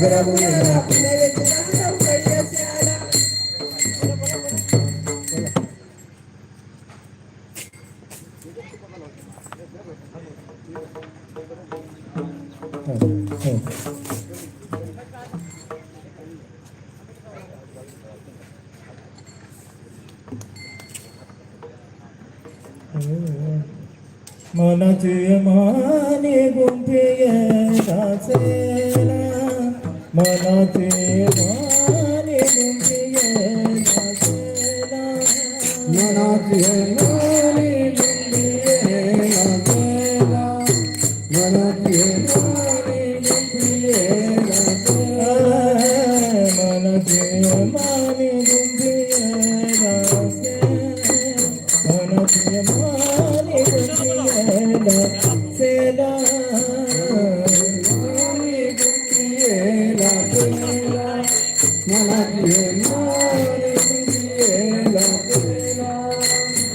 Gracias. माने गुंफे नाचेला मनाचे माने गुंफे नाचेला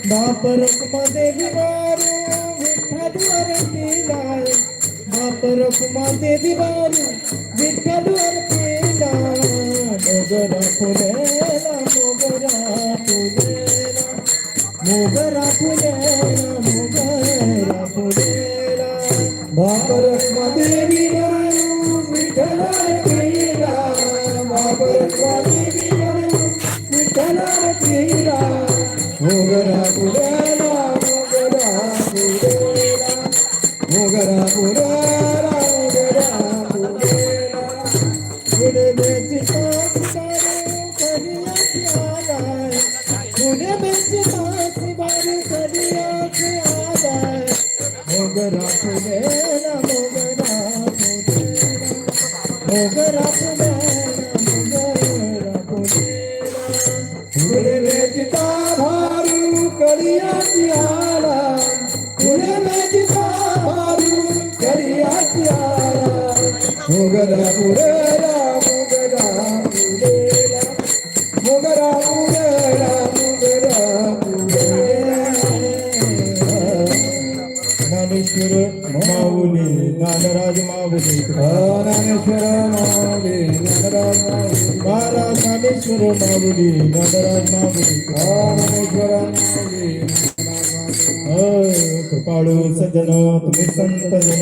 बापरक मध्ये दिवारू विठ्ठलवर केलाय बापरक मध्ये दिवारू विठ्ठलवर केला मोगरा फुलेला मोगरा फुलेला मोगरा फुलेला मोगरा फुलेला देवी वरू विठ्ठल केला मोगरा पुरेला मोगरा पुरेला मोगरा पुरेला मोगरा पुरेला मोगरा पुरेला मोगरा पुरेला मोगरा पुरेला ज्ञानेश्वर माऊली ज्ञानराज माऊली. ज्ञानेश्वर माऊली ज्ञानराज माऊली. महाराज ज्ञानेश्वर माऊली ज्ञानराज माऊली. ज्ञानेश्वर माऊली कृपाळू सज्जन तुम्ही संत जन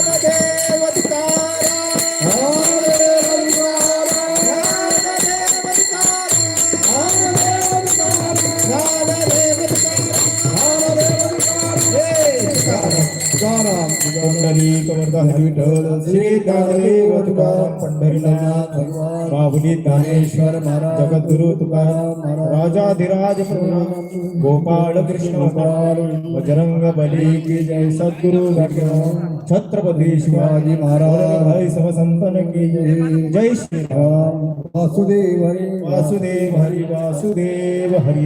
पंढरी कमरदा विठ्ठल श्री ज्ञानदेव तुकाराम पंढरीनाथ बाहुली राजाधिराज प्रभु गोपाल कृष्ण बजरंग बली की जय सद्गुरु छत्रपति शिवाजी महाराज भाई सब संतन की जय जय श्री राम वासुदेव हरि वासुदेव हरि वासुदेव हरि